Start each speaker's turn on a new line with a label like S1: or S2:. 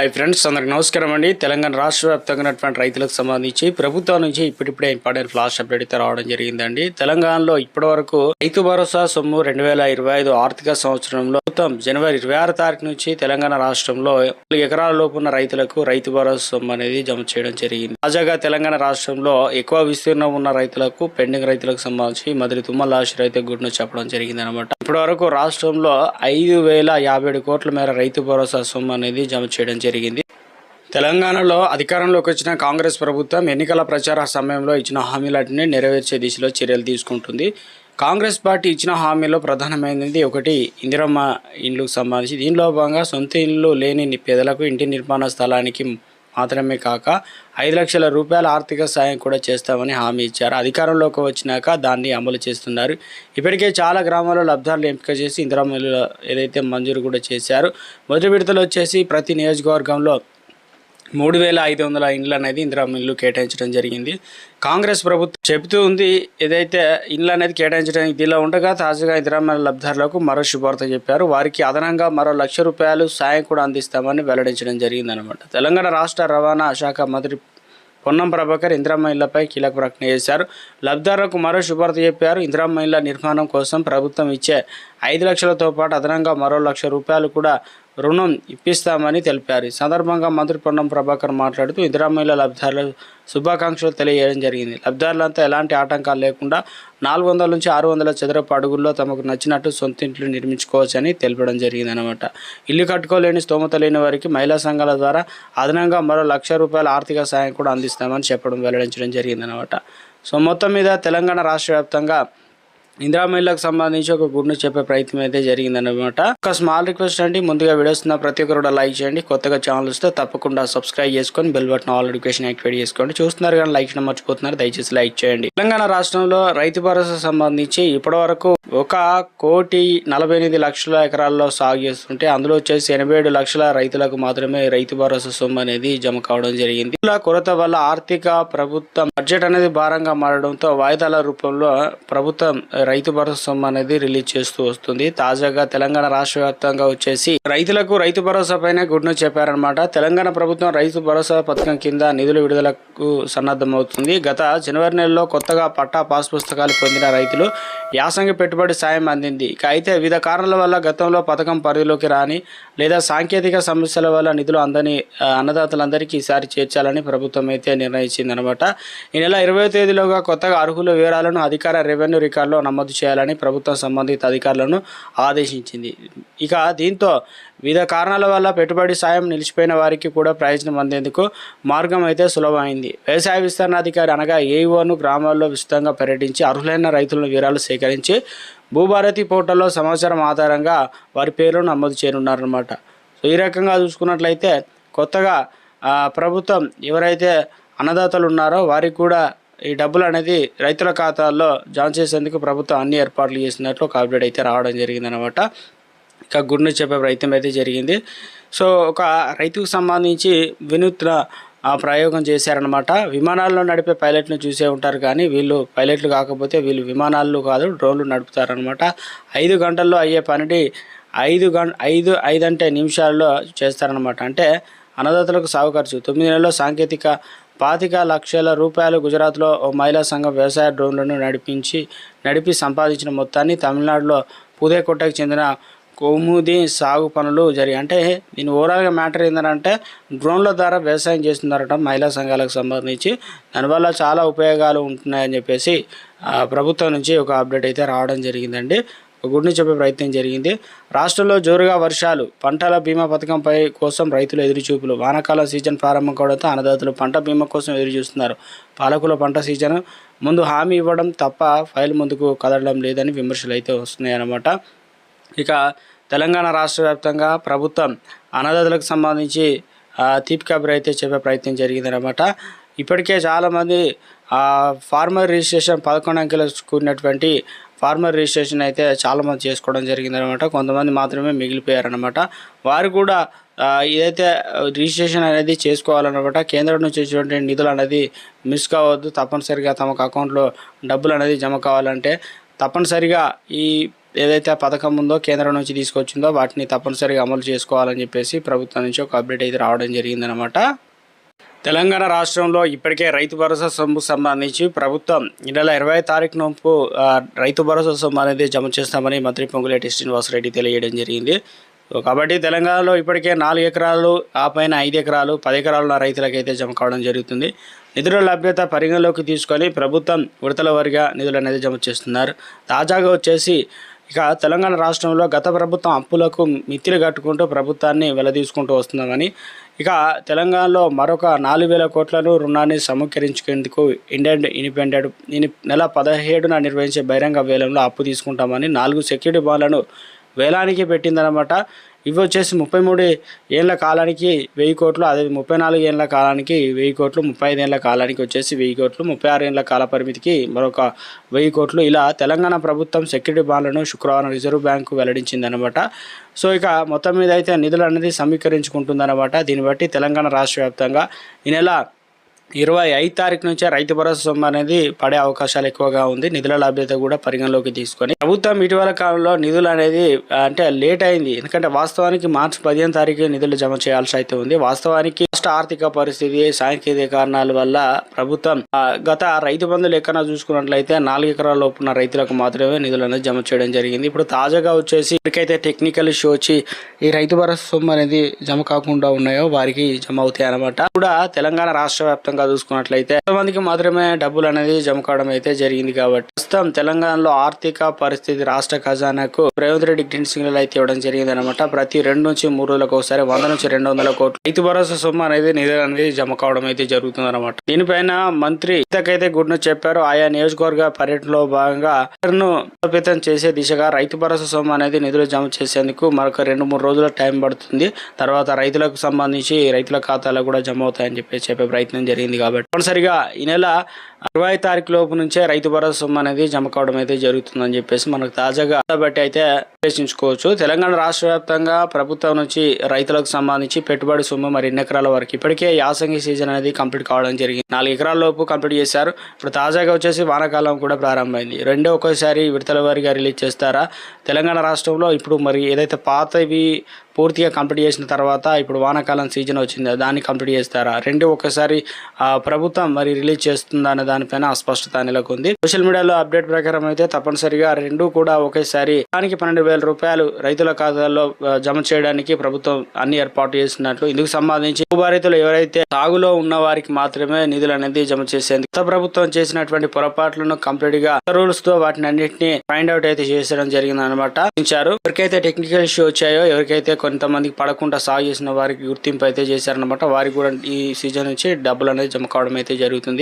S1: Hi friends అందరికి నమస్కారం అండి. తెలంగాణ రాష్ట్ర వ్యాప్తంగా ఉన్నటువంటి రైతులకు సంబంధించి ప్రభుత్వం నుంచి ఇప్పుడిప్పుడే ఇంపార్టెంట్ ఫ్లాష్ అప్డేట్ అయితే రావడం జరిగిందండి. తెలంగాణలో ఇప్పటివరకు రైతు భరోసా సొమ్ము రెండు వేల ఇరవై ఐదు ఆర్థిక సంవత్సరంలో మొత్తం జనవరి ఇరవై ఆరు తారీఖు నుంచి తెలంగాణ రాష్ట్రంలో నాలుగు ఎకరాల లోపు ఉన్న రైతులకు రైతు భరోసా సొమ్ము అనేది జమ చేయడం జరిగింది. తాజాగా తెలంగాణ రాష్ట్రంలో ఎక్కువ విస్తీర్ణం ఉన్న రైతులకు పెండింగ్ రైతులకు సంబంధించి మదిరి తుమ్మల ఆశ రైతు గుడ్ను చెప్పడం జరిగింది అనమాట ఇప్పటివరకు రాష్ట్రంలో ఐదు వేల యాభై ఏడు కోట్ల మేర రైతు భరోసా సొమ్ము అనేది జమ చేయడం జరిగింది. తెలంగాణలో అధికారంలోకి వచ్చిన కాంగ్రెస్ ప్రభుత్వం ఎన్నికల ప్రచార సమయంలో ఇచ్చిన హామీలన్నింటినీ నెరవేర్చే దిశలో చర్యలు తీసుకుంటుంది. కాంగ్రెస్ పార్టీ ఇచ్చిన హామీలో ప్రధానమైనది ఒకటి ఇందిరమ్మ ఇండ్లకు సంబంధించి దీనిలో భాగంగా సొంత ఇల్లు లేని పేదలకు ఇంటి నిర్మాణ స్థలానికి మాత్రమే కాక ఐదు లక్షల రూపాయల ఆర్థిక సాయం కూడా చేస్తామని హామీ ఇచ్చారు. అధికారంలోకి వచ్చినాక దాన్ని అమలు చేస్తున్నారు. ఇప్పటికే చాలా గ్రామాల్లో లబ్ధారులు ఎంపిక చేసి ఇందిరామల్లు ఏదైతే మంజూరు కూడా చేశారు మొదటి విడతలు వచ్చేసి ప్రతి నియోజకవర్గంలో మూడు వేల ఐదు వందల ఇండ్లు అనేది ఇందిరా ఇల్లు కేటాయించడం జరిగింది. కాంగ్రెస్ ప్రభుత్వం చెబుతూ ఉంది ఏదైతే ఇండ్లు అనేది కేటాయించడానికి దీనిలో ఉండగా తాజాగా ఇందిరమ్మ లబ్ధారులకు మరో శుభార్త చెప్పారు. వారికి అదనంగా మరో లక్ష రూపాయలు సాయం కూడా అందిస్తామని వెల్లడించడం జరిగిందనమాట తెలంగాణ రాష్ట్ర రవాణా శాఖ మంత్రి పొన్నం ప్రభాకర్ ఇందిరమ్మ ఇళ్ళపై కీలక ప్రకటన చేశారు. లబ్ధారులకు మరో శుభార్త చెప్పారు. ఇందిరమ్మ ఇళ్ళ నిర్మాణం కోసం ప్రభుత్వం ఇచ్చే ఐదు లక్షలతో పాటు అదనంగా మరో లక్ష రూపాయలు కూడా రుణం ఇప్పిస్తామని తెలిపారు. ఈ సందర్భంగా మంత్రి పొన్నం ప్రభాకర్ మాట్లాడుతూ ఇందిరమ్మ ఇళ్ళ శుభాకాంక్షలు తెలియజేయడం జరిగింది. లబ్ధారులంతా ఎలాంటి ఆటంకాలు లేకుండా నాలుగు వందల నుంచి ఆరు వందల చదరపు అడుగుల్లో తమకు నచ్చినట్టు సొంత ఇంట్లు నిర్మించుకోవచ్చని తెలపడం జరిగింది అనమాట ఇల్లు కట్టుకోలేని స్తోమత లేని వారికి మహిళా సంఘాల ద్వారా అదనంగా మరో లక్ష రూపాయల ఆర్థిక సాయం కూడా అందిస్తామని చెప్పడం వెల్లడించడం జరిగింది అనమాట సో మొత్తం మీద తెలంగాణ రాష్ట్ర వ్యాప్తంగా ఇందిరా మహిళలకు సంబంధించి ఒక గుడ్ను చెప్పే ప్రయత్నం అయితే జరిగిందన్నమాట. ఒక స్మాల్ రిక్వెస్ట్ అండి. ముందుగా వీడియోస్ ఉన్న ప్రతి ఒక్కరు కూడా లైక్ చేయండి. కొత్తగా ఛానల్ వస్తే తప్పకుండా సబ్స్క్రైబ్ చేసుకొని bell button all notification activate చేసుకోండి. చూస్తున్నారు కానీ లైక్ చేయడం మర్చిపోతున్నారు. దయచేసి లైక్ చేయండి. తెలంగాణ రాష్ట్రంలో రైతు భరోసా సంబంధించి ఇప్పటి వరకు ఒక కోటి నలభై ఎనిమిది లక్షల ఎకరాల్లో సాగు చేస్తుంటే అందులో వచ్చేసి ఎనభై ఏడు లక్షల రైతులకు మాత్రమే రైతు భరోసా సొమ్ము అనేది జమ కావడం జరిగింది. ఇలా కొరత వల్ల ఆర్థిక ప్రభుత్వం బడ్జెట్ అనేది భారంగా మారడంతో వాయిదాల రూపంలో ప్రభుత్వం రైతు భరోసా సొమ్ము అనేది రిలీజ్ చేస్తూ వస్తుంది. తాజాగా తెలంగాణ రాష్ట్ర వ్యాప్తంగా వచ్చేసి రైతులకు రైతు భరోసా పైన గుడ్ను చెప్పారనమాట తెలంగాణ ప్రభుత్వం రైతు భరోసా పథకం కింద నిధుల విడుదలకు సన్నద్ధమవుతుంది. గత జనవరి నెలలో కొత్తగా పట్టా పాస్ పుస్తకాలు పొందిన రైతులు యాసంగి పెట్టుబడి సాయం అందింది. ఇక అయితే వివిధ కారణాల వల్ల గతంలో పథకం పరిధిలోకి రాని లేదా సాంకేతిక సమస్యల వల్ల నిధులు అందని అన్నదాతలందరికీ ఈసారి చేర్చాలని ప్రభుత్వం అయితే నిర్ణయించింది అనమాట ఈ నెల ఇరవై తేదీలోగా కొత్తగా అర్హుల వివరాలను అధికార రెవెన్యూ రికార్డులో నమోదు నమోదు చేయాలని ప్రభుత్వం సంబంధిత అధికారులను ఆదేశించింది. ఇక దీంతో వివిధ కారణాల వల్ల పెట్టుబడి సాయం నిలిచిపోయిన వారికి కూడా ప్రయోజనం అందేందుకు మార్గం అయితే సులభమైంది. వ్యవసాయ విస్తరణాధికారి అనగా ఏఈఓను గ్రామాల్లో విస్తృతంగా పర్యటించి అర్హులైన రైతుల వివరాలు సేకరించి భూభారతి పోర్టల్లో సమాచారం ఆధారంగా వారి పేర్లను నమోదు చేయనున్నారన్నమాట. సో ఈ రకంగా చూసుకున్నట్లయితే కొత్తగా ప్రభుత్వం ఎవరైతే అన్నదాతలు ఉన్నారో వారికి కూడా ఈ డబ్బులు అనేది రైతుల ఖాతాల్లో జామ చేసేందుకు ప్రభుత్వం అన్ని ఏర్పాట్లు చేసినట్లు ఒక అప్డేట్ అయితే రావడం జరిగిందనమాట ఇక గుడ్ను చెప్పే ప్రయత్నం అయితే జరిగింది. సో ఒక రైతుకు సంబంధించి వినూత్న ఆ ప్రయోగం చేశారనమాట విమానాల్లో నడిపే పైలట్ను చూసే ఉంటారు కానీ వీళ్ళు పైలట్లు కాకపోతే వీళ్ళు విమానాలు కాదు డ్రోన్లు నడుపుతారనమాట ఐదు గంటల్లో అయ్యే పనిని ఐదు గం ఐదు ఐదు అంటే నిమిషాల్లో చేస్తారనమాట అంటే అన్నదాతలకు సాగు ఖర్చు తొమ్మిది నెలల్లో సాంకేతిక పాతిక లక్షల రూపాయలు గుజరాత్లో ఓ మహిళా సంఘం వ్యవసాయ డ్రోన్లను నడిపించి నడిపి సంపాదించిన మొత్తాన్ని తమిళనాడులో పుదేకొట్టకు చెందిన కొముది సాగు పనులు జరిగి అంటే దీని ఓవరాల్గా మ్యాటర్ ఏంటంటే డ్రోన్ల ద్వారా వ్యవసాయం చేస్తున్నారట మహిళా సంఘాలకు సంబంధించి. దానివల్ల చాలా ఉపయోగాలు ఉంటున్నాయని చెప్పేసి ప్రభుత్వం నుంచి ఒక అప్డేట్ అయితే రావడం జరిగిందండి. గుడ్ని చెప్పే ప్రయత్నం జరిగింది. రాష్ట్రంలో జోరుగా వర్షాలు పంటల బీమా పథకంపై కోసం రైతులు ఎదురుచూపులు. వానాకాలం సీజన్ ప్రారంభం కావడంతో అన్నదాతలు పంట బీమా కోసం ఎదురుచూస్తున్నారు. పాలకుల పంట సీజన్ ముందు హామీ ఇవ్వడం తప్ప ఫైల్ ముందుకు కదలడం లేదని విమర్శలు అయితే వస్తున్నాయన్నమాట. ఇక తెలంగాణ రాష్ట్ర వ్యాప్తంగా ప్రభుత్వం అన్నదాతలకు సంబంధించి ఆ, తీపి కబురు అయితే చెప్పే ప్రయత్నం జరిగిందనమాట ఇప్పటికే చాలామంది ఫార్మర్ రిజిస్ట్రేషన్ పదకొండు అంకెలు కూడినటువంటి ఫార్మర్ రిజిస్ట్రేషన్ అయితే చాలామంది చేసుకోవడం జరిగిందనమాట. కొంతమంది మాత్రమే మిగిలిపోయారనమాట. వారు కూడా ఏదైతే రిజిస్ట్రేషన్ అనేది చేసుకోవాలన్నమాట కేంద్రం నుంచి వచ్చేటువంటి నిధులు అనేది మిస్ కావద్దు. తప్పనిసరిగా తమకు అకౌంట్లో డబ్బులు అనేది జమ కావాలంటే తప్పనిసరిగా ఈ ఏదైతే పథకం ఉందో కేంద్రం నుంచి తీసుకొచ్చిందో వాటిని తప్పనిసరిగా అమలు చేసుకోవాలని చెప్పేసి ప్రభుత్వం నుంచి ఒక అప్డేట్ అయితే రావడం జరిగిందనమాట. తెలంగాణ రాష్ట్రంలో ఇప్పటికే రైతు భరోసా సొమ్ము సంబంధించి ప్రభుత్వం ఈ నెల ఇరవై తారీఖు రైతు భరోసా సొమ్ము అనేది జమ చేస్తామని మంత్రి పొంగులేటి శ్రీనివాసరెడ్డి తెలియజేయడం జరిగింది. కాబట్టి తెలంగాణలో ఇప్పటికే నాలుగు ఎకరాలు ఆ పైన ఐదు ఎకరాలు పది ఎకరాలున్న రైతులకైతే జమ కావడం జరుగుతుంది. నిధుల లభ్యత పరిగణలోకి తీసుకొని ప్రభుత్వం విడతల వారిగా నిధులు అనేది జమ చేస్తున్నారు. తాజాగా వచ్చేసి ఇక తెలంగాణ రాష్ట్రంలో గత ప్రభుత్వం అప్పులకు మిత్తిలు కట్టుకుంటూ ప్రభుత్వాన్ని వెలదీసుకుంటూ వస్తున్నామని ఇక తెలంగాణలో మరొక నాలుగు వేల కోట్లను రుణాన్ని సమీకరించుకేందుకు ఇండియన్ ఇండిపెండెంట్ ఇని- నెల పదిహేడున నిర్వహించే బహిరంగ వేలంలో అప్పు తీసుకుంటామని నాలుగు సెక్యూరిటీ బాండ్లను వేలానికి పెట్టిందనమాట ఇవి వచ్చేసి ముప్పై మూడు ఏళ్ళ కాలానికి వెయ్యి కోట్లు అదే ముప్పై నాలుగు ఏళ్ళ కాలానికి వెయ్యి కోట్లు ముప్పై ఐదు ఏళ్ళ కాలానికి వచ్చేసి వెయ్యి కోట్లు ముప్పై ఆరు ఏళ్ళ కాల పరిమితికి మరొక వెయ్యి కోట్లు. ఇలా తెలంగాణ ప్రభుత్వం సెక్యూరిటీ బాండ్లను శుక్రవారం రిజర్వ్ బ్యాంకు వెల్లడించిందనమాట సో ఇక మొత్తం మీద అయితే నిధులు అనేది సమీకరించుకుంటుందన్నమాట. దీన్ని బట్టి తెలంగాణ రాష్ట్ర వ్యాప్తంగా ఈ నెల ఇరవై ఐదు తారీఖు నుంచే రైతు భరోసా సొమ్ము అనేది పడే అవకాశాలు ఎక్కువగా ఉంది. నిధుల లభ్యత కూడా పరిగణలోకి తీసుకొని ప్రభుత్వం ఇటీవల కాలంలో నిధులు అనేది అంటే లేట్ అయింది. ఎందుకంటే వాస్తవానికి మార్చి పదిహేను తారీఖు నిధులు జమ చేయాల్సి అయితే ఉంది. వాస్తవానికి రాష్ట్ర ఆర్థిక పరిస్థితి సాంకేతిక కారణాల వల్ల ప్రభుత్వం గత రైతు బంధు ఎక్కడ చూసుకున్నట్లయితే నాలుగు ఎకరాల లోపున్న రైతులకు మాత్రమే నిధులు అనేది జమ చేయడం జరిగింది. ఇప్పుడు తాజాగా వచ్చేసి ఇప్పటికైతే టెక్నికల్ ఇష్యూ వచ్చి ఈ రైతు భరోసా సొమ్ము అనేది జమ కాకుండా ఉన్నాయో వారికి జమ అవుతాయి అనమాట కూడా తెలంగాణ రాష్ట్ర వ్యాప్తంగా చూసుకున్నట్లయితే కొంతమందికి మాత్రమే డబ్బులు అనేది జమ కావడం అయితే జరిగింది కాబట్టి ప్రస్తుతం తెలంగాణలో ఆర్థిక పరిస్థితి రాష్ట్ర ఖజానాకు రేవంత్ రెడ్డి గ్రీన్ సిగ్నల్ అయితే ఇవ్వడం జరిగింది అనమాట ప్రతి రెండు నుంచి మూడు రోజులకు ఒకసారి వంద నుంచి రెండు వందల కోట్లు రైతు భరోసా సొమ్ము అనేది నిధులు అనేది జమ కావడం అయితే జరుగుతుంది అనమాట దీనిపైన మంత్రి ఇంతకైతే గుడ్ను చెప్పారు. ఆయా నియోజకవర్గ పర్యటనలో భాగంగా ను బలోపేతం చేసే దిశగా రైతు భరోసా సొమ్ము అనేది నిధులు జమ చేసేందుకు మరొక రెండు మూడు రోజుల టైం పడుతుంది. తర్వాత రైతులకు సంబంధించి రైతుల ఖాతాలో కూడా జమ అవుతాయని చెప్పేసి చెప్పే ప్రయత్నం జరిగింది కాబట్టి తప్పనిసరిగా ఈ నెల ఇరవై తారీఖు లోపు నుంచే రైతు భరోసా సొమ్ము అనేది జమ కావడం అయితే జరుగుతుందని చెప్పేసి మనకు తాజాగా బట్టి అయితే విశ్లేషించుకోవచ్చు. తెలంగాణ రాష్ట్ర వ్యాప్తంగా ప్రభుత్వం నుంచి రైతులకు సంబంధించి పెట్టుబడి సొమ్ము మరి ఎన్ని ఎకరాల వరకు ఇప్పటికే యాసంగి సీజన్ అనేది కంప్లీట్ కావడం జరిగింది. నాలుగు ఎకరాల లోపు కంప్లీట్ చేశారు. ఇప్పుడు తాజాగా వచ్చేసి వానాకాలం కూడా ప్రారంభమైంది. రెండో ఒకేసారి విడతల వారిగా రిలీజ్ చేస్తారా? తెలంగాణ రాష్ట్రంలో ఇప్పుడు మరి ఏదైతే పాతవి పూర్తిగా కంప్లీట్ చేసిన తర్వాత ఇప్పుడు వానాకాలం సీజన్ వచ్చింది దాన్ని కంప్లీట్ చేస్తారా? రెండు ఒకసారి ప్రభుత్వం మరి రిలీజ్ చేస్తుందా అనే దానిపైన అస్పష్టత నెలకొంది. సోషల్ మీడియాలో అప్డేట్ ప్రకారం అయితే తప్పనిసరిగా రెండు కూడా ఒకేసారి దానికి పన్నెండు వేల రూపాయలు రైతుల ఖాతాల్లో జమ చేయడానికి ప్రభుత్వం అన్ని ఏర్పాటు చేసినట్లు ఇందుకు సంబంధించి భూభారితులు ఎవరైతే సాగులో ఉన్న వారికి మాత్రమే నిధులు అనేది జమ చేసేందుకు కొత్త ప్రభుత్వం చేసినటువంటి పొరపాట్లను కంప్లీట్గా రూల్స్తో వాటిని అన్నింటినీ ఫైండ్ అవుట్ అయితే చేసడం జరిగింది అనమాట ఎవరికైతే టెక్నికల్ ఇష్యూ వచ్చాయో ఎవరికైతే కొంతమందికి పడకుండా సాగు చేసిన వారికి గుర్తింపు అయితే చేశారనమాట వారికి కూడా ఈ సీజన్ నుంచి డబ్బులు అనేది జమ కావడం అయితే జరుగుతుంది.